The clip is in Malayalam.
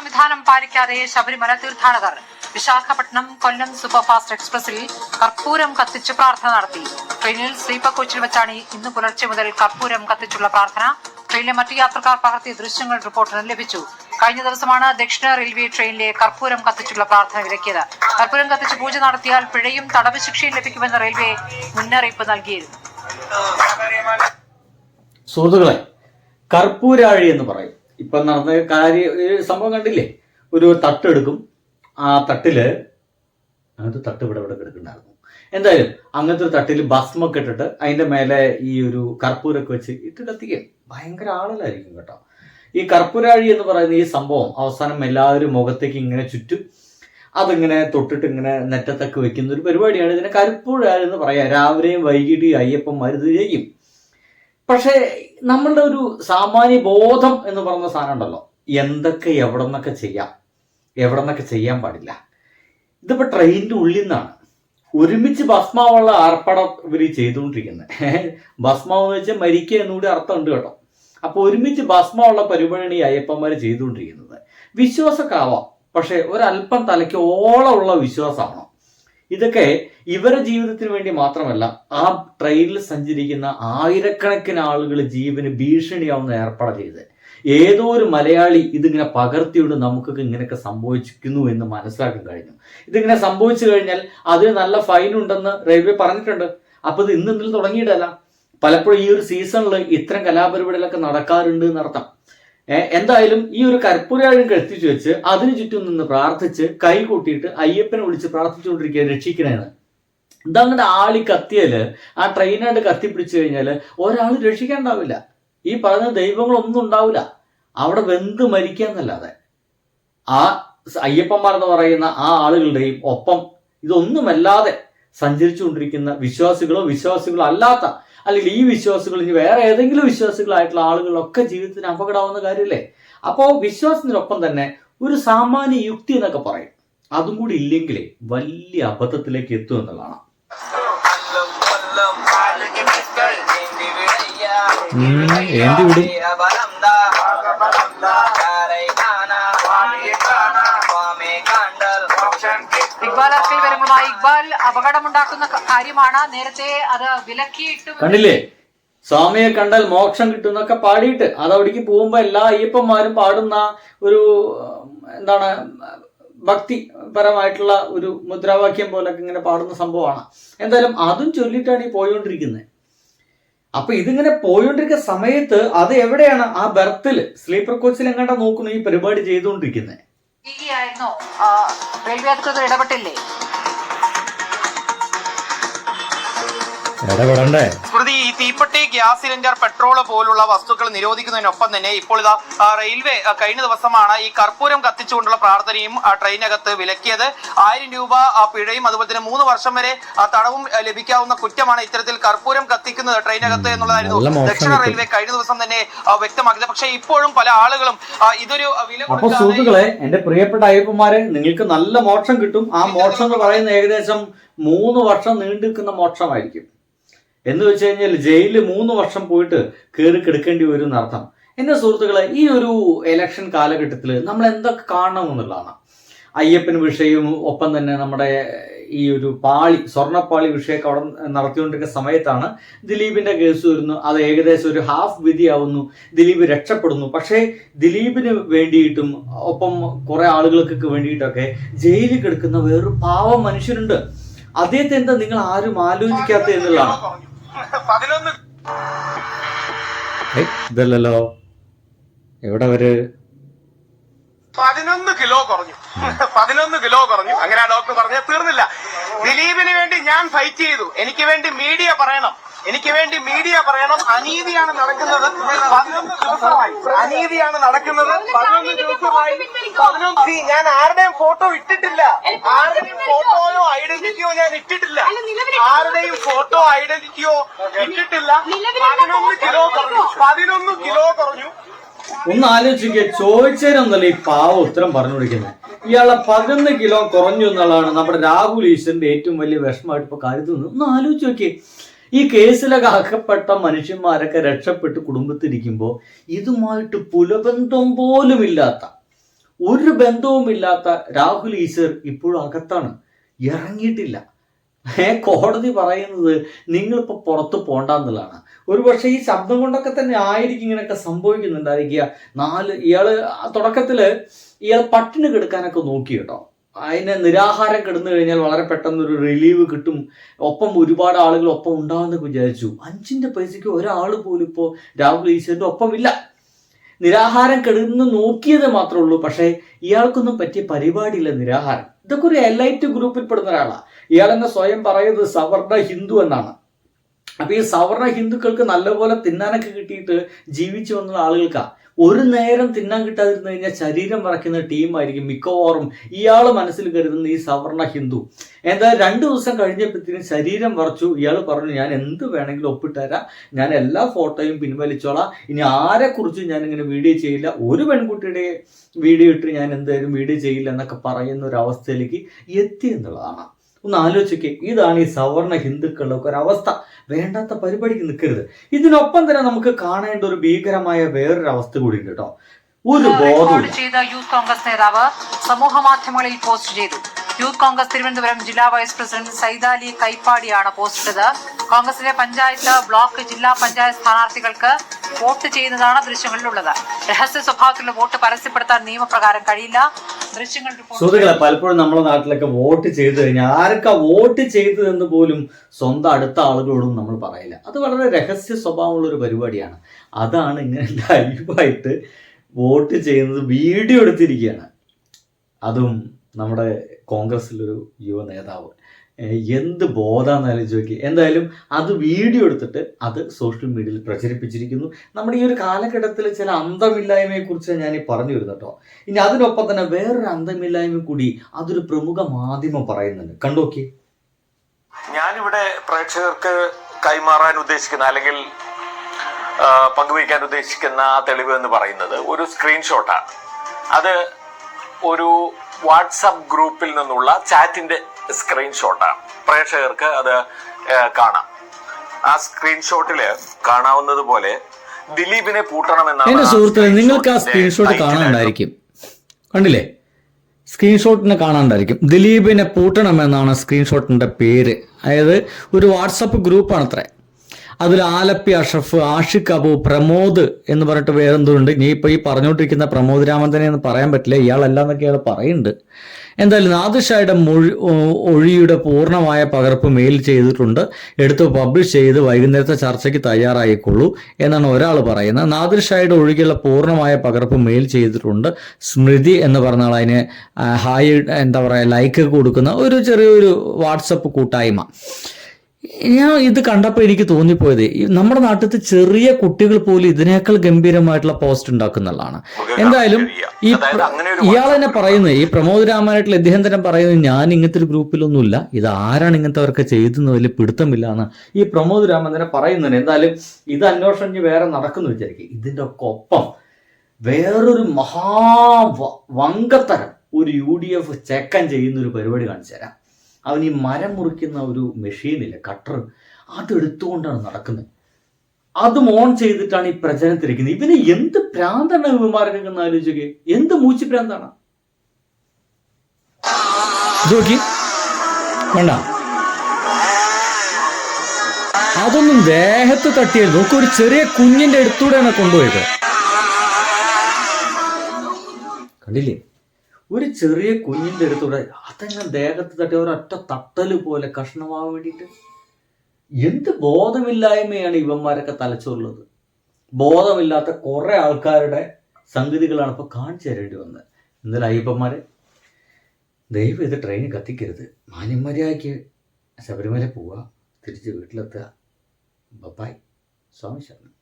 സംവിധാനം പാലിക്കാതെ ശബരിമല തീർത്ഥാടകർ വിശാഖപട്ടണം കൊല്ലം സൂപ്പർഫാസ്റ്റ് എക്സ്പ്രസിൽ കർപ്പൂരം കത്തിച്ച് പ്രാർത്ഥന നടത്തി. ട്രെയിനിൽ സ്ലീപ്പർ കോച്ചിൽ വെച്ചാണ് ഇന്ന് പുലർച്ചെ മുതൽ കർപ്പൂരം കത്തിച്ചുള്ള പ്രാർത്ഥന. ട്രെയിനിലെ മറ്റു യാത്രക്കാർ പകർത്തിയ ദൃശ്യങ്ങൾ റിപ്പോർട്ടിന് ലഭിച്ചു. കഴിഞ്ഞ ദിവസമാണ് ദക്ഷിണ റെയിൽവേ ട്രെയിനിലെ കർപ്പൂരം കത്തിച്ചുള്ള പ്രാർത്ഥന വിലക്കിയത്. കർപ്പൂരം കത്തിച്ച് പൂജ നടത്തിയാൽ പിഴയും തടവ് ശിക്ഷയും ലഭിക്കുമെന്ന് റെയിൽവേ മുന്നറിയിപ്പ് നൽകിയിരുന്നു. സുഹൃത്തുക്കളെ കർപ്പൂരാഴി എന്ന് പറയും. ഇപ്പൊ നടന്ന കാര്യ സംഭവം കണ്ടില്ലേ? ഒരു തട്ടെടുക്കും ആ തട്ടിൽ അങ്ങനത്തെ തട്ട് ഇവിടെ ഇവിടെ കിടക്കുന്നുണ്ടായിരുന്നു. എന്തായാലും അങ്ങനത്തെ ഒരു തട്ടിൽ ഭസ്മൊക്കെ ഇട്ടിട്ട് അതിന്റെ മേലെ ഈ ഒരു കർപ്പൂരൊക്കെ വെച്ച് ഇട്ട് കത്തിക്കും. ഭയങ്കര ആളുകളായിരിക്കും കേട്ടോ. ഈ കർപ്പൂരാഴി എന്ന് പറയുന്ന ഈ സംഭവം അവസാനം എല്ലാവരും മുഖത്തേക്ക് ഇങ്ങനെ ചുറ്റും അതിങ്ങനെ തൊട്ടിട്ട് ഇങ്ങനെ നെറ്റത്തൊക്കെ വെക്കുന്ന ഒരു പരിപാടിയാണ്. ഇതിനെ കർപ്പൂരാഴി എന്ന് പറയാം. രാവിലെയും വൈകിട്ട് അയ്യപ്പന്മാർ ഇത് ചെയ്യും. പക്ഷേ നമ്മളുടെ ഒരു സാമാന്യ ബോധം എന്ന് പറയുന്ന സാധനം ഉണ്ടല്ലോ. എന്തൊക്കെ എവിടെ നിന്നൊക്കെ ചെയ്യാം. എവിടെ നിന്നൊക്കെ ചെയ്യാൻ പാടില്ല. ഇതിപ്പോ ട്രെയിനിന്റെ ഉള്ളിൽ നിന്നാണ്. ഒരുമിച്ച് ഭസ്മാവുള്ള ആർപ്പാടം ഇവർ ചെയ്തുകൊണ്ടിരിക്കുന്നത് ഭസ്മാവ് എന്ന് വെച്ചാൽ മരിക്കുക എന്നുകൂടി അർത്ഥമുണ്ട് കേട്ടോ. അപ്പൊ ഒരുമിച്ച് ഭസ്മമുള്ള പരിപാടിയാണ് ഈ അയ്യപ്പന്മാർ ചെയ്തുകൊണ്ടിരിക്കുന്നത്. വിശ്വാസമൊക്കെ ആവാം. പക്ഷെ ഒരല്പം തലയ്ക്ക് ഓളമുള്ള വിശ്വാസമാണോ? ഇതൊക്കെ ഇവരുടെ ജീവിതത്തിന് വേണ്ടി മാത്രമല്ല ആ ട്രെയിനിൽ സഞ്ചരിക്കുന്ന ആയിരക്കണക്കിന് ആളുകൾ ജീവന് ഭീഷണിയാവുന്ന ഏർപ്പാട് ചെയ്ത് ഏതോ ഒരു മലയാളി ഇതിങ്ങനെ പകർത്തിയോണ്ട് നമുക്കൊക്കെ ഇങ്ങനെയൊക്കെ സംഭവിച്ചിരിക്കുന്നു എന്ന് മനസ്സിലാക്കാൻ കഴിഞ്ഞു. ഇതിങ്ങനെ സംഭവിച്ചു കഴിഞ്ഞാൽ അതിന് നല്ല ഫൈൻ ഉണ്ടെന്ന് റെയിൽവേ പറഞ്ഞിട്ടുണ്ട്. അപ്പൊ ഇത് ഇന്ന് ഇന്നലെ തുടങ്ങിയിട്ടല്ല. പലപ്പോഴും ഈ ഒരു സീസണിൽ ഇത്തരം കലാപരിപാടികളൊക്കെ നടക്കാറുണ്ട് എന്നർത്ഥം. എന്തായാലും ഈ ഒരു കർപ്പൂരാഴം കഴിച്ചു വെച്ച് അതിനു ചുറ്റും നിന്ന് പ്രാർത്ഥിച്ച് കൈ കൂട്ടിയിട്ട് അയ്യപ്പനെ വിളിച്ച് പ്രാർത്ഥിച്ചുകൊണ്ടിരിക്കുക രക്ഷിക്കണേന്ന്. ഇതങ്ങനെ ആളി കത്തിയാൽ ആ ട്രെയിനായിട്ട് കത്തിപ്പിടിച്ചു കഴിഞ്ഞാൽ ഒരാൾ രക്ഷിക്കാണ്ടാവില്ല. ഈ പറഞ്ഞ ദൈവങ്ങളൊന്നും ഉണ്ടാവില്ല. അവിടെ വെന്ത് മരിക്കാന്നല്ലാതെ ആ അയ്യപ്പന്മാർ എന്ന് പറയുന്ന ആ ആളുകളുടെയും ഒപ്പം ഇതൊന്നുമല്ലാതെ സഞ്ചരിച്ചുകൊണ്ടിരിക്കുന്ന വിശ്വാസികളോ വിശ്വാസികളോ അല്ലാത്ത അല്ലെങ്കിൽ ഈ വിശ്വാസികൾ ഇനി വേറെ ഏതെങ്കിലും വിശ്വാസികളായിട്ടുള്ള ആളുകളൊക്കെ ജീവിതത്തിന് അപകടമാവുന്ന കാര്യമല്ലേ? അപ്പോൾ വിശ്വാസത്തിനൊപ്പം തന്നെ ഒരു സാമാന്യ യുക്തി എന്നൊക്കെ പറയും. അതും കൂടി ഇല്ലെങ്കിലേ വലിയ അബദ്ധത്തിലേക്ക് എത്തും എന്നുള്ളതാണ്. ഏന്തി വിടും. ഇക്ബാൽ അർക്കൽ ഇക്ബാൽ അപകടമുണ്ടാക്കുന്ന കാര്യമാണ്. നേരത്തെ അത് വിലക്കിയിട്ടും കണ്ടില്ലേ? സ്വാമിയെ കണ്ടാൽ മോക്ഷം കിട്ടുന്നൊക്കെ പാടിയിട്ട് അത് അവിടേക്ക് പോകുമ്പോ എല്ലാ അയ്യപ്പന്മാരും പാടുന്ന ഒരു എന്താണ് എന്താണ് ഭക്തിപരമായിട്ടുള്ള ഒരു മുദ്രാവാക്യം പോലൊക്കെ ഇങ്ങനെ പാടുന്ന സംഭവമാണ്. എന്തായാലും അതും ചൊല്ലിയിട്ടാണ് ഈ പോയോണ്ടിരിക്കുന്നത് അപ്പൊ ഇതിങ്ങനെ പോയോണ്ടിരിക്കുന്ന സമയത്ത് അത് എവിടെയാണ് ആ ബർത്തിൽ സ്ലീപ്പർ കോച്ചിൽ എങ്ങാണ്ടാ നോക്കുന്നു ഈ പരിപാടി ചെയ്തുകൊണ്ടിരിക്കുന്നത് ഇടപെട്ടില്ലേ? ഇടപെടണ്ടേ? സ്മൃതി ഈ തീപ്പെട്ടി ഗ്യാസ് സിലിണ്ടർ പെട്രോൾ പോലുള്ള വസ്തുക്കൾ നിരോധിക്കുന്നതിനൊപ്പം തന്നെ ഇപ്പോൾ ഇതാ റെയിൽവേ കഴിഞ്ഞ ദിവസമാണ് ഈ കർപ്പൂരം കത്തിച്ചുകൊണ്ടുള്ള പ്രാർത്ഥനയും ട്രെയിനകത്ത് വിലക്കിയത്. ആയിരം രൂപ പിഴയും അതുപോലെ തന്നെ മൂന്ന് വർഷം വരെ തടവും ലഭിക്കാവുന്ന കുറ്റമാണ് ഇത്തരത്തിൽ കർപ്പൂരം കത്തിക്കുന്നത് ട്രെയിനകത്ത് എന്നുള്ളതായിരുന്നു. ദക്ഷിണ റെയിൽവേ കഴിഞ്ഞ ദിവസം തന്നെ വ്യക്തമാക്കിയത്. പക്ഷേ ഇപ്പോഴും പല ആളുകളും ഇതൊരു വില അപ്പൊ സുഹൃത്തുക്കളെ എന്റെ പ്രിയപ്പെട്ട അയ്യപ്പന്മാരെ നിങ്ങൾക്ക് നല്ല മോക്ഷം കിട്ടും. ആ മോക്ഷം എന്ന് പറയുന്ന ഏകദേശം മൂന്ന് വർഷം നീണ്ടു നിൽക്കുന്ന മോക്ഷമായിരിക്കും. എന്ന് വെച്ച് കഴിഞ്ഞാൽ ജയിലിൽ മൂന്ന് വർഷം പോയിട്ട് കയറി കിടക്കേണ്ടി വരും എന്നർത്ഥം എന്റെ സുഹൃത്തുക്കളെ ഈ ഒരു എലക്ഷൻ കാലഘട്ടത്തിൽ നമ്മൾ എന്തൊക്കെ കാണണം എന്നുള്ളതാണ്. അയ്യപ്പൻ വിഷയവും ഒപ്പം തന്നെ നമ്മുടെ ഈ ഒരു പാളി സ്വർണപ്പാളി വിഷയമൊക്കെ അവിടെ നടത്തിക്കൊണ്ടിരിക്കുന്ന സമയത്താണ് ദിലീപിന്റെ കേസ് വരുന്നു. അത് ഏകദേശം ഒരു ഹാഫ് വിധിയാവുന്നു. ദിലീപ് രക്ഷപ്പെടുന്നു. പക്ഷേ ദിലീപിന് വേണ്ടിയിട്ടും ഒപ്പം കുറെ ആളുകൾക്കൊക്കെ വേണ്ടിയിട്ടൊക്കെ ജയിലിൽ കിടക്കുന്ന വേറൊരു പാവം മനുഷ്യരുണ്ട്. അദ്ദേഹത്തെ എന്താ നിങ്ങൾ ആരും ആലോചിക്കാത്ത എന്നുള്ളതാണ്. പതിനൊന്ന്. ഇതല്ലല്ലോ. എവിടെ അവർ? പതിനൊന്ന് കിലോ കുറഞ്ഞു. പതിനൊന്ന് കിലോ കുറഞ്ഞു. അങ്ങനെ ആ ഡോക്ടർ പറഞ്ഞ തീർന്നില്ല. ദിലീപിന് വേണ്ടി ഞാൻ ഫൈറ്റ് ചെയ്തു. എനിക്ക് വേണ്ടി മീഡിയ പറയണം. എനിക്ക് വേണ്ടി മീഡിയ പറയണം. അനീതിയാണ് നടക്കുന്നത്. പതിനൊന്ന് ദിവസമായി. അനീതിയാണ് നടക്കുന്നത്. പതിനൊന്ന് ദിവസമായി. പതിനൊന്ന് ഞാൻ ആരുടെയും ഫോട്ടോ ഇട്ടിട്ടില്ല. ആരുടെയും ഫോട്ടോയോ ഐഡന്റിറ്റിയോ ഞാൻ ഇട്ടിട്ടില്ല. ആരുടെയും ഫോട്ടോ ഐഡന്റിറ്റിയോ ഇട്ടിട്ടില്ല. പതിനൊന്ന് കിലോ കുറഞ്ഞു. പതിനൊന്ന് കിലോ കുറഞ്ഞു. ഒന്ന് ആലോചിക്കുക ചോദിച്ചതിനൊന്നല്ല ഈ പാവ ഉത്തരം പറഞ്ഞു കൊടുക്കുന്നത് ഇയാളെ പതിനൊന്ന് കിലോ കുറഞ്ഞു എന്നുള്ളതാണ് നമ്മുടെ രാഹുൽ ഈശ്വരന്റെ ഏറ്റവും വലിയ വിഷമമായിട്ട് ഇപ്പൊ കരുതുന്നത്. ഒന്ന് ആലോചിച്ച് നോക്കിയേ. ഈ കേസിലൊക്കെ അകപ്പെട്ട മനുഷ്യന്മാരൊക്കെ രക്ഷപ്പെട്ട് കുടുംബത്തിരിക്കുമ്പോൾ ഇതുമായിട്ട് പുലബന്ധം പോലുമില്ലാത്ത ഒരു ബന്ധവുമില്ലാത്ത രാഹുൽ ഈശ്വർ ഇപ്പോഴും അകത്താണ് ഇറങ്ങിയിട്ടില്ല. ഏ കോടതി പറയുന്നത് നിങ്ങളിപ്പോൾ പുറത്ത് പോണ്ടെന്നുള്ളതാണ് ഒരു പക്ഷേ ഈ ശബ്ദം കൊണ്ടൊക്കെ തന്നെ ആയിരിക്കും ഇങ്ങനെയൊക്കെ സംഭവിക്കുന്നുണ്ടായിരിക്കുക. നാല് ഇയാൾ തുടക്കത്തിൽ ഇയാൾ പട്ടിണി കെടുക്കാനൊക്കെ നോക്കി കേട്ടോ. അതിന് നിരാഹാരം കിടന്നു കഴിഞ്ഞാൽ വളരെ പെട്ടെന്ന് ഒരു റിലീവ് കിട്ടും. ഒപ്പം ഒരുപാട് ആളുകൾ ഒപ്പം ഉണ്ടാവുന്നൊക്കെ വിചാരിച്ചു. അഞ്ചിന്റെ പൈസയ്ക്ക് ഒരാൾ പോലും ഇപ്പോൾ രാഹുൽ ഈശ്വറിന്റെ ഒപ്പമില്ല. നിരാഹാരം കിടന്ന് നോക്കിയത് മാത്രമേ ഉള്ളൂ. പക്ഷേ ഇയാൾക്കൊന്നും പറ്റിയ പരിപാടിയില്ല നിരാഹാരം. ഇതൊക്കെ ഒരു എലൈറ്റ് ഗ്രൂപ്പിൽ പെടുന്ന ഒരാളാണ് ഇയാൾ എന്നെ സ്വയം പറയുന്നത് സവർണ ഹിന്ദു എന്നാണ്. അപ്പൊ ഈ സവർണ ഹിന്ദുക്കൾക്ക് നല്ലപോലെ തിന്നാനൊക്കെ കിട്ടിയിട്ട് ജീവിച്ചു വന്ന ആളുകൾക്കാ. ഒരു നേരം തിന്നാൻ കിട്ടാതിരുന്നു കഴിഞ്ഞാൽ ശരീരം മറക്കുന്ന ടീമായിരിക്കും മിക്കവാറും. ഇയാൾ മനസ്സിൽ കരുതുന്ന ഈ സവർണ ഹിന്ദു. എന്താ രണ്ടു ദിവസം കഴിഞ്ഞപ്പോഴത്തേനും ശരീരം വറച്ചു. ഇയാൾ പറഞ്ഞു ഞാൻ എന്ത് വേണമെങ്കിലും ഒപ്പിട്ടുതരാം ഞാൻ എല്ലാ ഫോട്ടോയും പിൻവലിച്ചോളാം. ഇനി ആരെക്കുറിച്ചും ഞാൻ ഇങ്ങനെ വീഡിയോ ചെയ്യില്ല. ഒരു പെൺകുട്ടിയുടെ വീഡിയോ ഇട്ട് ഞാൻ എന്തായാലും വീഡിയോ ചെയ്യില്ല എന്നൊക്കെ പറയുന്ന ഒരു അവസ്ഥയിലേക്ക് എത്തി എന്നുള്ളതാണ്. ഒന്ന് ആലോചിക്കേ. ഇതാണ് ഈ സവർണ ഹിന്ദുക്കളുടെ ഒക്കെ ഒരവസ്ഥ വേണ്ടാത്ത പരിപാടിക്ക് നിൽക്കരുത്. ഇതിനൊപ്പം തന്നെ നമുക്ക് കാണേണ്ട ഒരു ഭീകരമായ വേറൊരു അവസ്ഥ കൂടി ഉണ്ട് കേട്ടോ. ഒരു ബോധം ചെയ്ത യൂത്ത് കോൺഗ്രസ് നേതാവ് സമൂഹ മാധ്യമങ്ങളിൽ പോസ്റ്റ് ചെയ്തു. യൂത്ത് കോൺഗ്രസ് തിരുവനന്തപുരം ജില്ലാ വൈസ് പ്രസിഡന്റ് സൈദാലി കൈപ്പാടിയാണ് പോസ്റ്റ് ചെയ്തത് കോൺഗ്രസിലെ പഞ്ചായത്ത് ബ്ലോക്ക് ജില്ലാ പഞ്ചായത്ത് സ്ഥാനാർത്ഥികൾക്ക് വോട്ട് ചെയ്യുന്നതാണ് ദൃശ്യങ്ങളിലുള്ളത്. രഹസ്യ സ്വഭാവത്തിലുള്ള വോട്ട് പരസ്യപ്പെടുത്താൻ നിയമപ്രകാരം കഴിയില്ല. ദൃശ്യങ്ങൾ സുഹൃത്തുക്കളെ പലപ്പോഴും നമ്മുടെ നാട്ടിലൊക്കെ വോട്ട് ചെയ്തു കഴിഞ്ഞാൽ ആരൊക്കെ വോട്ട് ചെയ്തതെന്ന് പോലും സ്വന്തം അടുത്ത ആളുകളോടും നമ്മൾ പറയില്ല. അത് വളരെ രഹസ്യ സ്വഭാവമുള്ള ഒരു പരിപാടിയാണ്. അതാണ് ഇങ്ങനെ ലൈവായിട്ട് വോട്ട് ചെയ്യുന്നത് വീഡിയോ എടുത്തിരിക്കുകയാണ്. അതും നമ്മുടെ കോൺഗ്രസ്സിലൊരു യുവ നേതാവ്. എന്ത് ബോധാന്ന് ആലോചിച്ച് നോക്കി എന്തായാലും അത് വീഡിയോ എടുത്തിട്ട് അത് സോഷ്യൽ മീഡിയയിൽ പ്രചരിപ്പിച്ചിരിക്കുന്നു. നമ്മുടെ ഈ ഒരു കാലഘട്ടത്തിൽ ചില അന്തമില്ലായ്മയെക്കുറിച്ച് ഞാൻ ഈ പറഞ്ഞു വരുന്നത് കേട്ടോ. ഇനി അതിനൊപ്പം തന്നെ വേറൊരു അന്തമില്ലായ്മ കൂടി അതൊരു പ്രമുഖ മാധ്യമം പറയുന്നുണ്ട്. കണ്ടോക്കി. ഞാനിവിടെ പ്രേക്ഷകർക്ക് കൈമാറാൻ ഉദ്ദേശിക്കുന്ന അല്ലെങ്കിൽ പങ്കുവയ്ക്കാൻ ഉദ്ദേശിക്കുന്ന തെളിവ് എന്ന് പറയുന്നത് ഒരു സ്ക്രീൻഷോട്ടാണ് അത് ഒരു വാട്സപ്പ് ഗ്രൂപ്പിൽ നിന്നുള്ള ചാറ്റിന്റെ സ്ക്രീൻഷോട്ടാണ് പ്രേക്ഷകർക്ക് അത് കാണാം. ആ സ്ക്രീൻഷോട്ടിൽ കാണാവുന്നത് പോലെ ദിലീപിനെ പൂട്ടണമെന്നാണ് എന്റെ സുഹൃത്തുക്കളെ നിങ്ങൾക്ക് ആ സ്ക്രീൻഷോട്ട്. കാണാണ്ടായിരിക്കും കണ്ടില്ലേ? സ്ക്രീൻഷോട്ടിനെ കാണാണ്ടായിരിക്കും ദിലീപിനെ പൂട്ടണമെന്നാണ് സ്ക്രീൻഷോട്ടിന്റെ പേര്. അതായത് ഒരു വാട്സപ്പ് ഗ്രൂപ്പാണ് അത്ര അതിൽ ആലപ്പി അഷഫ് ആഷിഖ് അബു പ്രമോദ് എന്ന് പറഞ്ഞിട്ട് വേറെ ഉണ്ട് നീ ഇപ്പൊ ഈ പറഞ്ഞുകൊണ്ടിരിക്കുന്ന പ്രമോദ് രാമൻ തന്നെ എന്ന് പറയാൻ പറ്റില്ല. ഇയാളല്ല എന്നൊക്കെ ഇയാൾ പറയുന്നുണ്ട്. എന്തായാലും നാദിഷായുടെ മൊഴി ഒഴിയുടെ പൂർണമായ പകർപ്പ് മെയിൽ ചെയ്തിട്ടുണ്ട്. എടുത്ത് പബ്ലിഷ് ചെയ്ത് വൈകുന്നേരത്തെ ചർച്ചയ്ക്ക് തയ്യാറായിക്കൊള്ളൂ എന്നാണ് ഒരാൾ പറയുന്നത്. നാദിർഷായുടെ ഒഴികെയുള്ള പൂർണമായ പകർപ്പ് മെയിൽ ചെയ്തിട്ടുണ്ട് സ്മൃതി എന്ന് പറഞ്ഞ ആൾ അതിന് ഹായ് എന്താ പറയുക ലൈക്ക് കൊടുക്കുന്ന ഒരു ചെറിയൊരു വാട്സപ്പ് കൂട്ടായ്മ. ഞാൻ ഇത് കണ്ടപ്പോൾ എനിക്ക് തോന്നിപ്പോയത് നമ്മുടെ നാട്ടിലത്തെ ചെറിയ കുട്ടികൾ പോലും ഇതിനേക്കാൾ ഗംഭീരമായിട്ടുള്ള പോസ്റ്റ് ഉണ്ടാക്കുന്നതാണ് എന്തായാലും ഈ ഇയാൾ തന്നെ പറയുന്നത് ഈ പ്രമോദ് രാമാനായിട്ടുള്ള ഇദ്ദേഹം തന്നെ പറയുന്നത് ഞാൻ ഇങ്ങനത്തെ ഒരു ഗ്രൂപ്പിലൊന്നുമില്ല. ഇത് ആരാണ് ഇങ്ങനത്തെ അവർക്ക് ചെയ്തെന്ന് വലിയ പിടുത്തമില്ല എന്ന് ഈ പ്രമോദ് രാമൻ തന്നെ പറയുന്നതിന് എന്തായാലും ഇത് അന്വേഷണം വേറെ നടക്കുന്നു വിചാരിക്കും ഇതിന്റെ ഒക്കെ ഒപ്പം വേറൊരു മഹാ വങ്കത്തരം ഒരു യു ഡി എഫ് ചെക്കൻ ചെയ്യുന്ന ഒരു പരിപാടി കാണിച്ചു തരാം അവൻ ഈ മരം മുറിക്കുന്ന ഒരു മെഷീനില്ല കട്ടർ അതെടുത്തുകൊണ്ടാണ് നടക്കുന്നത്. അതും ഓൺ ചെയ്തിട്ടാണ് ഈ പ്രചരണത്തിരിക്കുന്നത് ഇവന് എന്ത് പ്രാന്താണ് ഇവന്മാരൊക്കെ എന്ന് ആലോചിക്കുക എന്ത് മൂച്ചി പ്രാന്താണ്? വേണ്ട. അതൊന്നും ദേഹത്ത് തട്ടിയത് നോക്കൂ ഒരു ചെറിയ കുഞ്ഞിന്റെ അടുത്തൂടെയാണ് കൊണ്ടുപോയത്. കണ്ടില്ലേ? ഒരു ചെറിയ കുഞ്ഞിന്റെ അടുത്തൂടെ അതങ്ങനെ ദേഹത്ത് തട്ടി ഒരൊറ്റ തട്ടൽ പോലെ കഷ്ണമാവാൻ വേണ്ടിയിട്ട് എന്ത് ബോധമില്ലായ്മയാണ് ഇവന്മാരൊക്കെ തലച്ചോറുള്ളത് ബോധമില്ലാത്ത കുറെ ആൾക്കാരുടെ സംഗതികളാണ് ഇപ്പൊ കാണിച്ചു തരേണ്ടി വന്നത്. എന്നാലും അയ്യപ്പന്മാരെ ദയവ് ഇത് ട്രെയിൻ കത്തിക്കരുത്. മാന്യമര്യാദയ്ക്ക് ശബരിമല പോവുക തിരിച്ച് വീട്ടിലെത്തുക. ബപ്പായ് സ്വാമി ശരണം.